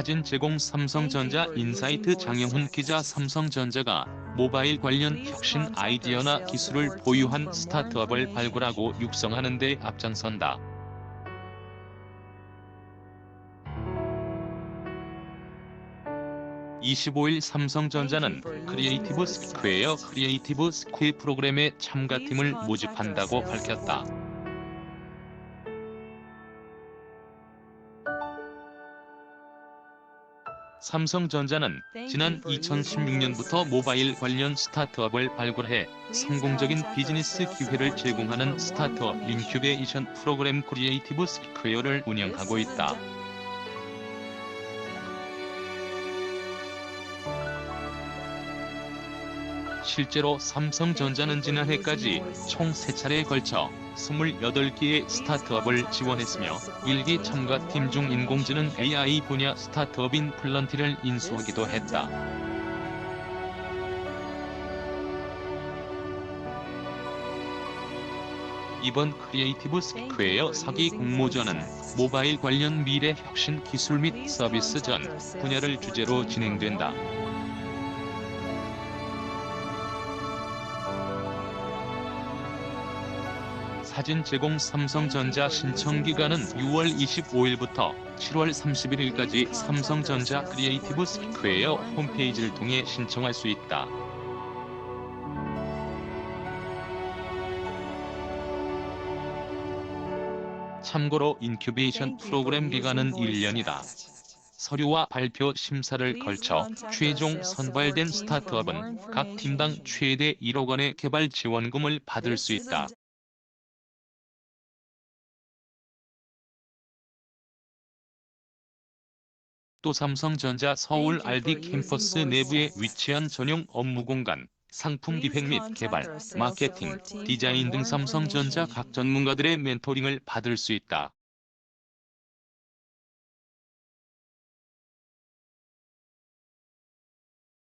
사진 제공 삼성전자 인사이트 장영훈 기자 삼성전자가 모바일 관련 혁신 아이디어나 기술을 보유한 스타트업을 발굴하고 육성하는 데 앞장선다. (25일) 삼성전자는 크리에이티브 스퀘어 크리에이티브 스퀘 프로그램의 참가팀을 모집한다고 밝혔다. 삼성전자는 지난 2016년부터 모바일 관련 스타트업을 발굴해 성공적인 비즈니스 기회를 제공하는 스타트업 인큐베이션 프로그램 크리에이티브 스퀘어를 운영하고 있다. 실제로 삼성전자는 지난해까지 총 3차례에 걸쳐 28개의 스타트업을 지원했으며 1기 참가팀 중 인공지능 AI 분야 스타트업인 플런티를 인수하기도 했다. 이번 크리에이티브 스퀘어 사기 공모전은 모바일 관련 미래 혁신 기술 및 서비스 전 분야를 주제로 진행된다. 사진 제공 삼성전자 신청 기간은 6월 25일부터 7월 31일까지 삼성전자 크리에이티브 스퀘어 홈페이지를 통해 신청할 수 있다. 참고로 인큐베이션 프로그램 기간은 1년이다. 서류와 발표 심사를 걸쳐 최종 선발된 스타트업은 각 팀당 최대 1억 원의 개발 지원금을 받을 수 있다. 또 삼성전자 서울 RD 캠퍼스 내부에 위치한 전용 업무 공간, 상품 기획 및 개발, 마케팅, 디자인 등 삼성전자 각 전문가들의 멘토링을 받을 수 있다.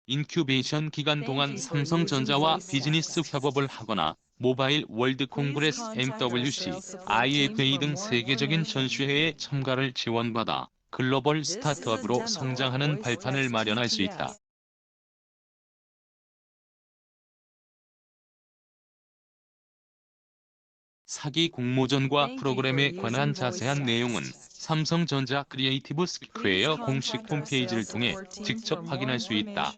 인큐베이션 기간 동안 삼성전자와 비즈니스 협업을 하거나 모바일 월드 콩그레스 MWC, IFA 등 세계적인 전시회에 참가를 지원받아 글로벌 스타트업으로 성장하는 발판을 마련할 수 있다. 사기 공모전과 프로그램에 관한 자세한 내용은 삼성전자 크리에이티브 스퀘어 공식 홈페이지를 통해 직접 확인할 수 있다.